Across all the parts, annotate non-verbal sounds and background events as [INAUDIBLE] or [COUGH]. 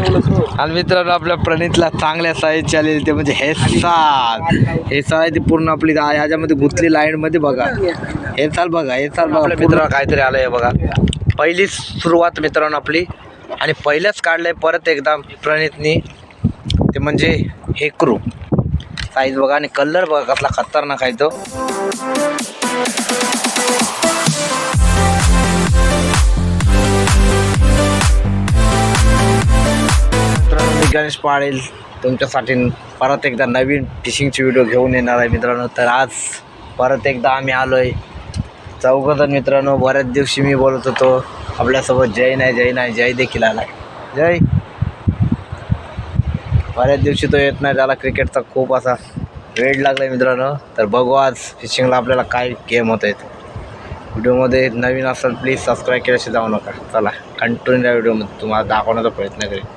आणि मित्रांनो आपल्या प्रणितला चांगल्या साईज आलेली ते म्हणजे हे साल हे साल आहे ती पूर्ण आपली याच्यामध्ये गुंतली लाईन मध्ये बघा हे साल बघा हे साल बघा मित्रांनो काहीतरी आलंय बघा. पहिली सुरुवात मित्रांनो आपली. आणि पहिल्याच काढलंय परत एकदा प्रणितनी. ते म्हणजे हेकरू. साईज बघा आणि कलर बघा कसला खतरनाक आहे तो. गणेश पाळेल तुमच्यासाठी परत एकदा नवीन फिशिंगची व्हिडिओ घेऊन येणार आहे मित्रांनो. तर आज परत एकदा आम्ही आलो आहे चौघजण मित्रांनो बऱ्याच दिवशी मी बोलत होतो. आपल्यासोबत जय नाही जय नाही जय देखील आला. जय. बऱ्याच दिवशी तो येत नाही त्याला क्रिकेटचा खूप असा वेळ लागला आहे मित्रांनो. तर बघू आज फिशिंगला आपल्याला काय गेम होत आहेत व्हिडिओमध्ये नवीन असाल प्लीज सबस्क्राईब केल्याशी जाऊ नका. चला कंटिन्यू या व्हिडिओमध्ये तुम्हाला दाखवण्याचा प्रयत्न करेन.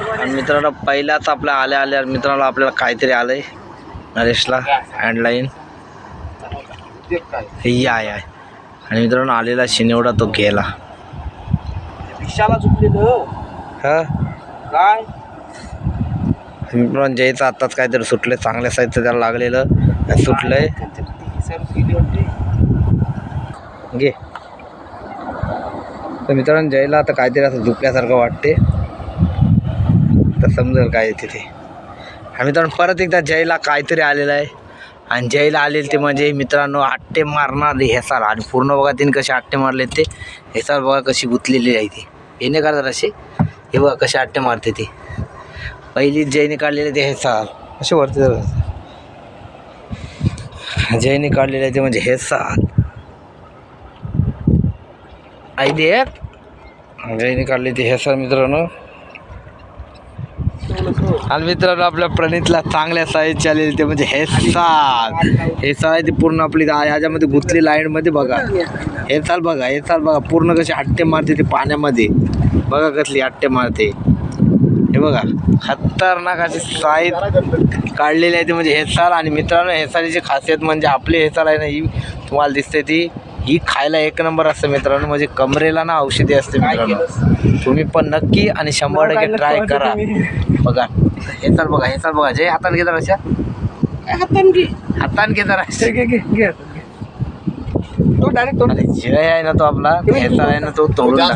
आणि मित्रांनो पहिल्याच आपल्या आल्या आल्या मित्रांनो आपल्याला काहीतरी आलंय. नरेशला हँडलाईन हे आहे आहे आणि मित्रांनो आलेला शिनेवडा तो गेला चुकलेलं हा. काय? मित्रांनो जयचं आत्ताच काहीतरी सुटले चांगल्या साईजचं त्याला लागलेलं. सुटलंय. घे. तर मित्रांनो जयला आता काहीतरी असं झुकल्यासारखं वाटते तर समजेल काय आहे तिथे. आणि मित्रांनो परत एकदा जयला काहीतरी आलेलं आहे. आणि जयला आलेलं ते म्हणजे मित्रांनो आट्टे मारणार हेसार आणि पूर्ण बघा तिने कसे आट्टे मारले ते. हेसार बघा कशी गुंतलेली आहे ती. हे नाही काढतात असे. हे बघा कसे आट्टे मारते ते. पहिली जयने काढलेले ते हेसार असे वरती जरा. जयने काढलेले ते म्हणजे हेसार आई देत जयने काढले ते हे सर मित्रांनो. आणि मित्रांनो आपल्या प्रणितला चांगल्या साईज आलेली ते म्हणजे हे साल हे आहे ती पूर्ण आपली याच्यामध्ये गुंतली लाईन मध्ये बघा. हे चाल बघा हे चाल बघा. पूर्ण कशी हट्टे मारते ते पाण्यामध्ये. बघा कसली हट्टे मारते. हे बघा खतरनाक अशी साईज काढलेली आहे ती म्हणजे हे साल आणि मित्रांनो हेसालीची खासियत म्हणजे आपली हेसाल आहे ना ही तुम्हाला दिसते ती. ही खायला एक नंबर असते मित्रांनो. म्हणजे कमरेला ना औषधी असते मित्रांनो. तुम्ही पण नक्की आणि शंभर टक्के ट्राय करा. बघा. हे चाल बघा हे चाल बघा. जय हाताने घेतात अशा हातान घे. हाताने घे तो डायरेक्ट तो जय आहे ना तो आपला. हे चाल आहे ना तो तोडून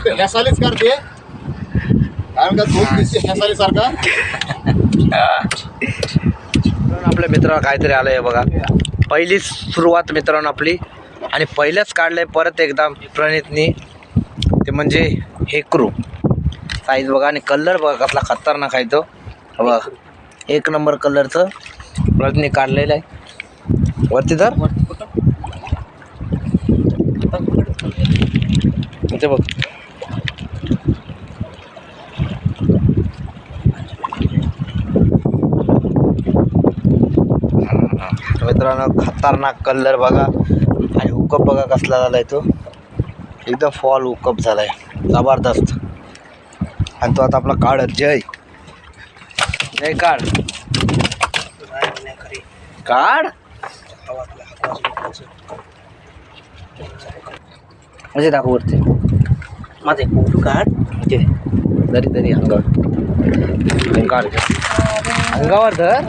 करते कारण का दिसते सारखा [LAUGHS] आपल्या मित्राला काहीतरी आलं आहे बघा. पहिली सुरुवात मित्रांनो आपली. आणि पहिल्याच आहे परत एकदा प्रणितनी. ते म्हणजे हेकरू साईज बघा आणि कलर बघा कसला खतरनाक आहे तो. बघा. एक नंबर कलरचं प्रणितनी काढलेलं आहे. वरती तर ते बघ. मित्रांनो खतरनाक कलर बघा. उकप बघा कसला झाला आहे तो? एकदम फॉल उकप झाला आहे जबरदस्त. आणि तो आता आपला काढ जय. जय काढ. काढ. म्हणजे दाखव वरती. माझे फोटो काढ. इथे. दरी दरी अंगावर. अंगावर धर.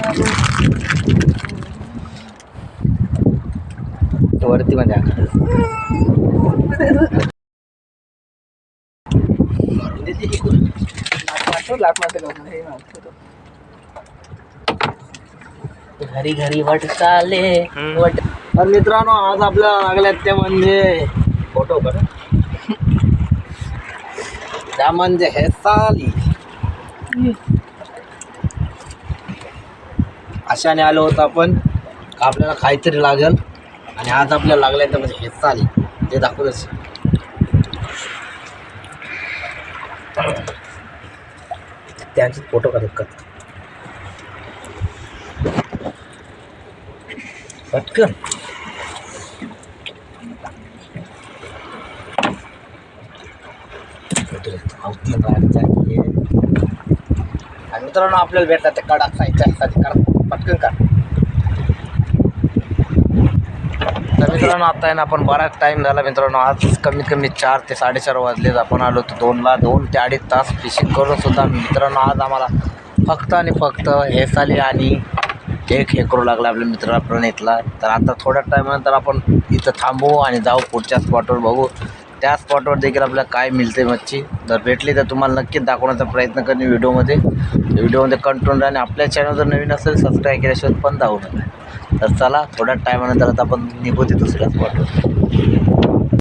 वरती म्हणजे अंगावर लाखमध्ये घरी घरी वट चाले वट तर मित्रांनो आज आपल्याला लागल्यात ते म्हणजे फोटो कर त्या म्हणजे हे साली. अशाने आलो होतो आपण. आपल्याला काहीतरी लागेल. आणि आज आपल्याला लागलाय तर म्हणजे हेच चालेल. ते दाखवतच त्यांचे फोटो काढत का पटकन आणि मित्रांनो आपल्याला भेटला ते कडा खायचा पटकन काढ. तर मित्रांनो आता आहे ना आपण बराच टाईम झाला मित्रांनो. आज कमीत कमी चार ते साडेचार वाजलेच आपण आलो होतो दोनला. दोन ते अडीच तास फिशिंग करून सुद्धा मित्रांनो आज आम्हाला फक्त आणि फक्त हेसाली आणि एक हे करू लागला आपल्या मित्राला प्रणितला. तर आता थोड्या टाईमनंतर आपण इथं थांबू आणि जाऊ पुढच्या स्पॉटवर बघू. त्या स्पॉटवर देखील आपल्याला काय मिळते मच्छी. जर भेटली तर तुम्हाला नक्कीच दाखवण्याचा प्रयत्न करेन व्हिडिओमध्ये. व्हिडिओमध्ये कंट्रोल आणि आपल्या चॅनल जर नवीन असेल सबस्क्राईब केल्याशिवाय पण जाऊ नका. तर चला थोड्या टायमानंतर आता आपण निघू ते दुसऱ्या स्पॉटवर